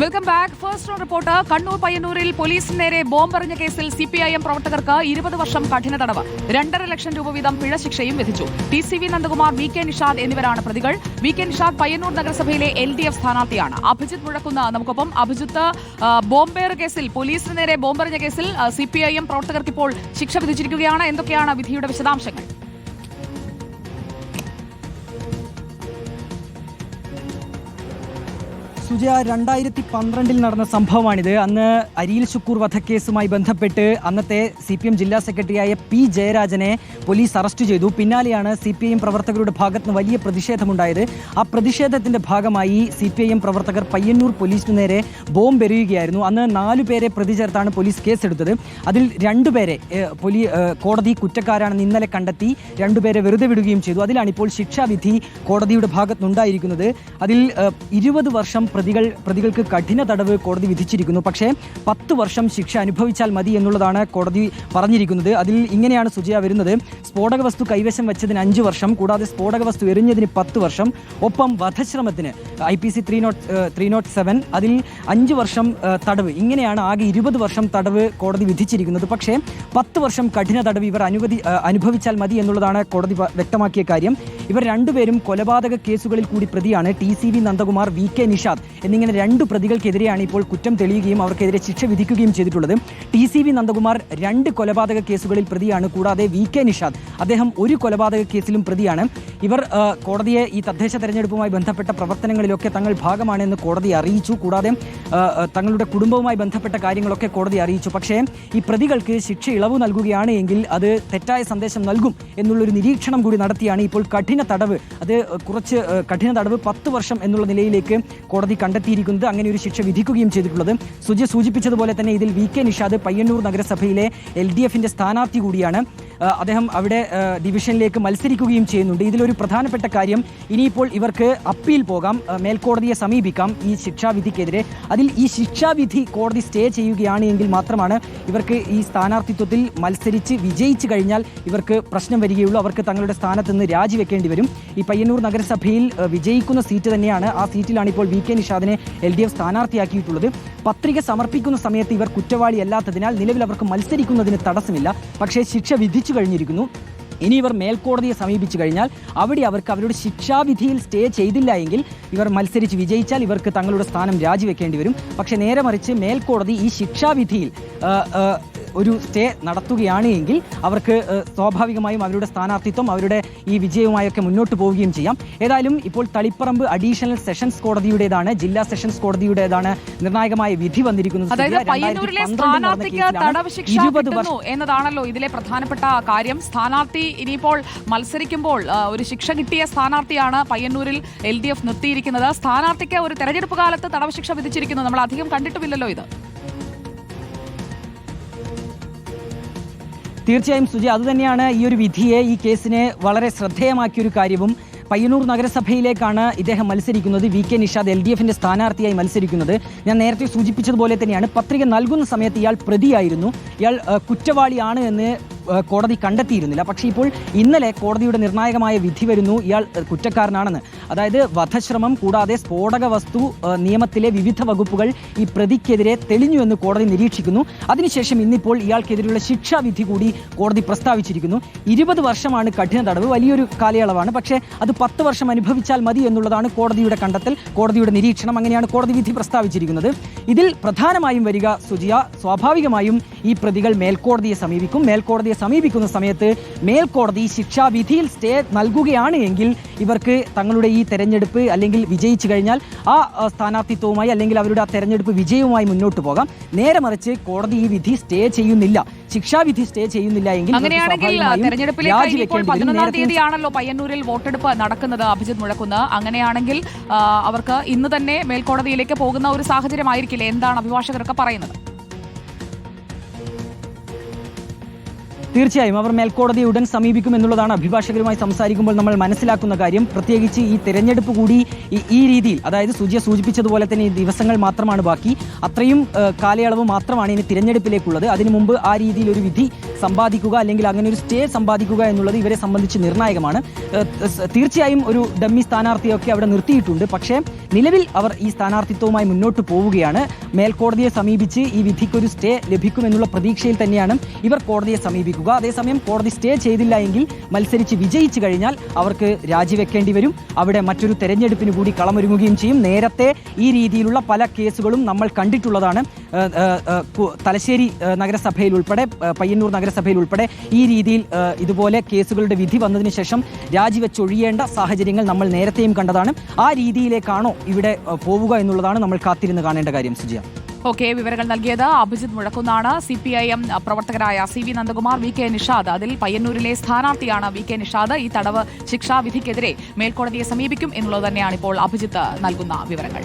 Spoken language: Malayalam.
Welcome back first report Kannur പയ്യന്നൂരിൽ പോലീസിന് നേരെ ബോംബെറിഞ്ഞ കേസിൽ സി പി ഐ എം പ്രവർത്തകർക്ക് ഇരുപത് വർഷം കഠിന തടവ്. രണ്ടര ലക്ഷം രൂപ വീതം പിഴ ശിക്ഷയും വിധിച്ചു. T C V Nandakumar V K Nishad എന്നിവരാണ് പ്രതികൾ. വി കെ നിഷാദ് പയ്യന്നൂർ നഗരസഭയിലെ എൽ ഡി എഫ് സ്ഥാനാർത്ഥിയാണ്. അഭിജിത്ത് മുഴക്കുന്ന നമുക്കൊപ്പം അഭിജിത്ത് ബോംബേർ കേസിൽ പോലീസിന് നേരെ ബോംബെറിഞ്ഞ കേസിൽ സി പി ഐ എം പ്രവർത്തകർക്ക് ഇപ്പോൾ ശിക്ഷ വിധിച്ചിരിക്കുകയാണ്. എന്തൊക്കെയാണ് വിധിയുടെ വിശദാംശങ്ങൾ? സുജയ രണ്ടായിരത്തി പന്ത്രണ്ടിൽ നടന്ന സംഭവമാണിത്. അന്ന് അരിയിൽ ശുക്കൂർ വധക്കേസുമായി ബന്ധപ്പെട്ട് അന്നത്തെ സി പി എം ജില്ലാ സെക്രട്ടറിയായ പി ജയരാജനെ പോലീസ് അറസ്റ്റ് ചെയ്തു. പിന്നാലെയാണ് സി പി ഐ പ്രവർത്തകരുടെ ഭാഗത്ത് നിന്ന് വലിയ പ്രതിഷേധമുണ്ടായത്. ആ പ്രതിഷേധത്തിന്റെ ഭാഗമായി സി പി ഐ പ്രവർത്തകർ പയ്യന്നൂർ പോലീസിനു നേരെ ബോംബ് എറിയുകയായിരുന്നു. അന്ന് നാലു പേരെ പ്രതി ചേർത്താണ് പോലീസ് കേസെടുത്തത്. അതിൽ രണ്ടുപേരെ പോലീ കോടതി കുറ്റക്കാരാണെന്ന് ഇന്നലെ കണ്ടെത്തി രണ്ടുപേരെ വെറുതെ വിടുകയും ചെയ്തു. അതിലാണ് ഇപ്പോൾ ശിക്ഷാവിധി കോടതിയുടെ ഭാഗത്തുനിന്നുണ്ടായിരിക്കുന്നത്. അതിൽ ഇരുപത് വർഷം പ്രതികൾ പ്രതികൾക്ക് കഠിന തടവ് കോടതി വിധിച്ചിരിക്കുന്നു. പക്ഷേ പത്ത് വർഷം ശിക്ഷ അനുഭവിച്ചാൽ മതി എന്നുള്ളതാണ് കോടതി പറഞ്ഞിരിക്കുന്നത്. അതിൽ ഇങ്ങനെയാണ് സുജയ വരുന്നത്. സ്ഫോടക വസ്തു കൈവശം വെച്ചതിന് അഞ്ച് വർഷം കൂടാതെ സ്ഫോടക വസ്തു എറിഞ്ഞതിന് പത്ത് വർഷം ഒപ്പം വധശ്രമത്തിന് I P C three nought three nought seven അതിൽ അഞ്ച് വർഷം തടവ്. ഇങ്ങനെയാണ് ആകെ ഇരുപത് വർഷം തടവ് കോടതി വിധിച്ചിരിക്കുന്നത്. പക്ഷേ പത്ത് വർഷം കഠിന തടവ് ഇവർ അനുവദി അനുഭവിച്ചാൽ മതി എന്നുള്ളതാണ് കോടതി വ്യക്തമാക്കിയ കാര്യം. ഇവർ രണ്ടുപേരും കൊലപാതക കേസുകളിൽ കൂടി പ്രതിയാണ്. T C V Nandakumar V K Nishad എന്നിങ്ങനെ രണ്ട് പ്രതികൾക്കെതിരെയാണ് ഇപ്പോൾ കുറ്റം തെളിയുകയും അവർക്കെതിരെ ശിക്ഷ വിധിക്കുകയും ചെയ്തിട്ടുള്ളത്. ടി സി വി നന്ദകുമാർ രണ്ട് കൊലപാതക കേസുകളിൽ പ്രതിയാണ്. കൂടാതെ വി കെ നിഷാദ് അദ്ദേഹം ഒരു കൊലപാതക കേസിലും പ്രതിയാണ്. ഇവർ കോടതിയെ ഈ തദ്ദേശ തെരഞ്ഞെടുപ്പുമായി ബന്ധപ്പെട്ട പ്രവർത്തനങ്ങളിലൊക്കെ തങ്ങൾ ഭാഗമാണെന്ന് കോടതി അറിയിച്ചു. കൂടാതെ തങ്ങളുടെ കുടുംബവുമായി ബന്ധപ്പെട്ട കാര്യങ്ങളൊക്കെ കോടതി അറിയിച്ചു. പക്ഷേ ഈ പ്രതികൾക്ക് ശിക്ഷ ഇളവ് നൽകുകയാണ് എങ്കിൽ അത് തെറ്റായ സന്ദേശം നൽകും എന്നുള്ളൊരു നിരീക്ഷണം കൂടി നടത്തിയാണ് ഇപ്പോൾ കഠിന തടവ്. അത് കുറച്ച് കഠിന തടവ് പത്ത് വർഷം എന്നുള്ള നിലയിലേക്ക് കോടതി കണ്ടെത്തിയിരിക്കുന്നത് അങ്ങനെ ഒരു ശിക്ഷ വിധിക്കുകയും ചെയ്തിട്ടുള്ളത്. സുജി സൂചിപ്പിച്ചതുപോലെ തന്നെ ഇതിൽ വി കെ നിഷാദ് പയ്യന്നൂർ നഗരസഭയിലെ എൽ ഡി എഫിന്റെ സ്ഥാനാർത്ഥി കൂടിയാണ്. അദ്ദേഹം അവിടെ ഡിവിഷനിലേക്ക് മത്സരിക്കുകയും ചെയ്യുന്നുണ്ട്. ഇതിലൊരു പ്രധാനപ്പെട്ട കാര്യം ഇനിയിപ്പോൾ ഇവർക്ക് അപ്പീൽ പോകാം മേൽക്കോടതിയെ സമീപിക്കാം ഈ ശിക്ഷാവിധിക്കെതിരെ. അതിൽ ഈ ശിക്ഷാവിധി കോടതി സ്റ്റേ ചെയ്യുകയാണ് എങ്കിൽ മാത്രമാണ് ഇവർക്ക് ഈ സ്ഥാനാർത്ഥിത്വത്തിൽ മത്സരിച്ച് വിജയിച്ചു കഴിഞ്ഞാൽ ഇവർക്ക് പ്രശ്നം വരികയുള്ളൂ. അവർക്ക് തങ്ങളുടെ സ്ഥാനത്ത് നിന്ന് രാജിവെക്കേണ്ടി വരും. ഈ പയ്യന്നൂർ നഗരസഭയിൽ വിജയിക്കുന്ന സീറ്റ് തന്നെയാണ്. ആ സീറ്റിലാണ് ഇപ്പോൾ വി കെ നിഷാദിനെ എൽ ഡി എഫ് സ്ഥാനാർത്ഥിയാക്കിയിട്ടുള്ളത്. പത്രിക സമർപ്പിക്കുന്ന സമയത്ത് ഇവർ കുറ്റവാളിയല്ലാത്തതിനാൽ നിലവിൽ അവർക്ക് മത്സരിക്കുന്നതിന് തടസ്സമില്ല. പക്ഷേ ശിക്ഷ വിധിച്ചു കഴിഞ്ഞിരിക്കുന്നു. ഇനി ഇവർ മേൽക്കോടതിയെ സമീപിച്ചു കഴിഞ്ഞാൽ അവിടെ അവർക്ക് അവരുടെ ശിക്ഷാവിധിയിൽ സ്റ്റേ ചെയ്തില്ല എങ്കിൽ ഇവർ മത്സരിച്ച് വിജയിച്ചാൽ ഇവർക്ക് തങ്ങളുടെ സ്ഥാനം രാജിവെക്കേണ്ടി വരും. പക്ഷേ നേരെ മറിച്ച് മേൽക്കോടതി ഈ ശിക്ഷാവിധിയിൽ ഒരു സ്റ്റേ നടത്തുകയാണ് എങ്കിൽ അവർക്ക് സ്വാഭാവികമായും അവരുടെ സ്ഥാനാർത്ഥിത്വം അവരുടെ ഈ വിജയവുമായൊക്കെ മുന്നോട്ട് പോവുകയും ചെയ്യാം. ഏതായാലും ഇപ്പോൾ തളിപ്പറമ്പ് അഡീഷണൽ സെഷൻസ് കോടതിയുടേതാണ് ജില്ലാ സെഷൻസ് കോടതിയുടേതാണ് നിർണായകമായ വിധി വന്നിരിക്കുന്നത്. അതായത് സുജയ. പയ്യന്നൂരിലെ 2012 നടന്ന സ്ഥാനാർത്ഥിക്ക് തടവ് ശിക്ഷ ഇരുപത് എന്നതാണല്ലോ ഇതിലെ പ്രധാനപ്പെട്ട കാര്യം. സ്ഥാനാർത്ഥി ഇനിയിപ്പോൾ മത്സരിക്കുമ്പോൾ ഒരു ശിക്ഷ കിട്ടിയ സ്ഥാനാർത്ഥിയാണ് പയ്യന്നൂരിൽ എൽ ഡി എഫ് നിർത്തിയിരിക്കുന്നത്. സ്ഥാനാർത്ഥിക്ക് ഒരു തെരഞ്ഞെടുപ്പ് കാലത്ത് തടവ് ശിക്ഷ വിധിച്ചിരിക്കുന്നു. നമ്മൾ അധികം കണ്ടിട്ടുമില്ലല്ലോ ഇത്. തീർച്ചയായും സുജി അതുതന്നെയാണ് ഈ ഒരു വിധിയെ ഈ കേസിനെ വളരെ ശ്രദ്ധേയമാക്കിയ ഒരു കാര്യവും. പയ്യന്നൂർ നഗരസഭയിലേക്കാണ് ഇദ്ദേഹം മത്സരിക്കുന്നത്. V K Nishad L D എഫിന്റെ സ്ഥാനാർത്ഥിയായി മത്സരിക്കുന്നത്. ഞാൻ നേരത്തെ സൂചിപ്പിച്ചതുപോലെ തന്നെയാണ് പത്രിക നൽകുന്ന സമയത്ത് ഇയാൾ പ്രതിയായിരുന്നു. ഇയാൾ കുറ്റവാളിയാണ് എന്ന് കോടതി കണ്ടെത്തിയിരുന്നില്ല. പക്ഷേ ഇപ്പോൾ ഇന്നലെ കോടതിയുടെ നിർണായകമായ വിധി വരുന്നു. ഇയാൾ കുറ്റക്കാരനാണെന്ന്. അതായത് വധശ്രമം കൂടാതെ സ്ഫോടക വസ്തു നിയമത്തിലെ വിവിധ വകുപ്പുകൾ ഈ പ്രതിക്കെതിരെ തെളിഞ്ഞു എന്ന് കോടതി നിരീക്ഷിക്കുന്നു. അതിനുശേഷം ഇന്നിപ്പോൾ ഇയാൾക്കെതിരെയുള്ള ശിക്ഷാവിധി കൂടി കോടതി പ്രസ്താവിച്ചിരിക്കുന്നു. ഇരുപത് വർഷമാണ് കഠിന തടവ്. വലിയൊരു കാലയളവാണ്. പക്ഷേ അത് പത്ത് വർഷം അനുഭവിച്ചാൽ മതി എന്നുള്ളതാണ് കോടതിയുടെ കണ്ടെത്തൽ. കോടതിയുടെ നിരീക്ഷണം. അങ്ങനെയാണ് കോടതി വിധി പ്രസ്താവിച്ചിരിക്കുന്നത്. ഇതിൽ പ്രധാനമായും വരിക സുജിയ സ്വാഭാവികമായും ഈ പ്രതികൾ മേൽക്കോടതിയെ സമീപിക്കും. മേൽക്കോടതിയെ സമീപിക്കുന്ന സമയത്ത് മേൽക്കോടതി ശിക്ഷാവിധിയിൽ സ്റ്റേ നൽകുകയാണ് എങ്കിൽ ഇവർക്ക് തങ്ങളുടെ ഈ തെരഞ്ഞെടുപ്പ് അല്ലെങ്കിൽ വിജയിച്ചു കഴിഞ്ഞാൽ ആ സ്ഥാനാർത്ഥിത്വവുമായി അല്ലെങ്കിൽ അവരുടെ ആ തെരഞ്ഞെടുപ്പ് വിജയവുമായി മുന്നോട്ട് പോകാം. നേരെ മറിച്ച് കോടതി ഈ വിധി സ്റ്റേ ചെയ്യുന്നില്ല. ശിക്ഷാവിധി സ്റ്റേ ചെയ്യുന്നില്ല എങ്കിൽ പതിനൊന്നാം തീയതിയാണല്ലോ പയ്യന്നൂരിൽ വോട്ടെടുപ്പ് നടക്കുന്നത് അഭിജിത് മുഴക്കുന്ന്. അങ്ങനെയാണെങ്കിൽ അവർക്ക് ഇന്ന് തന്നെ മേൽക്കോടതിയിലേക്ക് പോകുന്ന ഒരു സാഹചര്യമായിരിക്കില്ലേ എന്താണ് അഭിഭാഷകരൊക്കെ പറയുന്നത്? തീർച്ചയായും അവർ മേൽക്കോടതിയെ ഉടൻ സമീപിക്കും എന്നുള്ളതാണ് അഭിഭാഷകരുമായി സംസാരിക്കുമ്പോൾ നമ്മൾ മനസ്സിലാക്കുന്ന കാര്യം. പ്രത്യേകിച്ച് ഈ തെരഞ്ഞെടുപ്പ് കൂടി ഈ- രീതിയിൽ അതായത് സുജിയ സൂചിപ്പിച്ചതുപോലെ തന്നെ ഈ ദിവസങ്ങൾ മാത്രമാണ് ബാക്കി. അത്രയും കാലയളവ് മാത്രമാണ് ഇനി തിരഞ്ഞെടുപ്പിലേക്കുള്ളത്. അതിനു മുമ്പ് ആ രീതിയിൽ ഒരു വിധി സമ്പാദിക്കുക അല്ലെങ്കിൽ അങ്ങനെ ഒരു സ്റ്റേ സമ്പാദിക്കുക എന്നുള്ളത് ഇവരെ സംബന്ധിച്ച് നിർണായകമാണ്. തീർച്ചയായും ഒരു ഡമ്മി സ്ഥാനാർത്ഥിയൊക്കെ അവിടെ നിർത്തിയിട്ടുണ്ട്. പക്ഷേ നിലവിൽ അവർ ഈ സ്ഥാനാർത്ഥിത്വവുമായി മുന്നോട്ട് പോവുകയാണ്. മേൽക്കോടതിയെ സമീപിച്ച് ഈ വിധിക്കൊരു സ്റ്റേ ലഭിക്കുമെന്നുള്ള പ്രതീക്ഷയിൽ തന്നെയാണ് ഇവർ കോടതിയെ സമീപിക്കുക. അതേസമയം കോടതി സ്റ്റേ ചെയ്തില്ല എങ്കിൽ മത്സരിച്ച് വിജയിച്ചു കഴിഞ്ഞാൽ അവർക്ക് രാജിവെക്കേണ്ടി വരും. അവിടെ മറ്റൊരു തെരഞ്ഞെടുപ്പിന് കൂടി കളമൊരുങ്ങുകയും ചെയ്യും. നേരത്തെ ഈ രീതിയിലുള്ള പല കേസുകളും നമ്മൾ കണ്ടിട്ടുള്ളതാണ്. തലശ്ശേരി നഗരസഭയിൽ ഉൾപ്പെടെ പയ്യന്നൂർ നഗരസഭയിൽ ഉൾപ്പെടെ ഈ രീതിയിൽ ഇതുപോലെ കേസുകളുടെ വിധി വന്നതിന് ശേഷം രാജിവെച്ചൊഴിയേണ്ട സാഹചര്യങ്ങൾ നമ്മൾ നേരത്തെയും കണ്ടതാണ്. ആ രീതിയിലേക്കാണോ ഇവിടെ പോവുക എന്നുള്ളതാണ് നമ്മൾ കാത്തിരുന്ന് കാണേണ്ട കാര്യം സുജിയ. ഓക്കെ വിവരങ്ങൾ നൽകിയത് അഭിജിത് മുഴക്കുന്നാണ്. സി പി ഐ എം പ്രവർത്തകരായ C V Nandakumar V K Nishad. അതിൽ പയ്യന്നൂരിലെ സ്ഥാനാർത്ഥിയാണ് വി കെ നിഷാദ്. ഈ തടവ് ശിക്ഷാവിധിക്കെതിരെ മേൽക്കോടതിയെ സമീപിക്കും എന്നുള്ളത് തന്നെയാണ് ഇപ്പോൾ അഭിജിത്ത് നൽകുന്ന വിവരങ്ങൾ.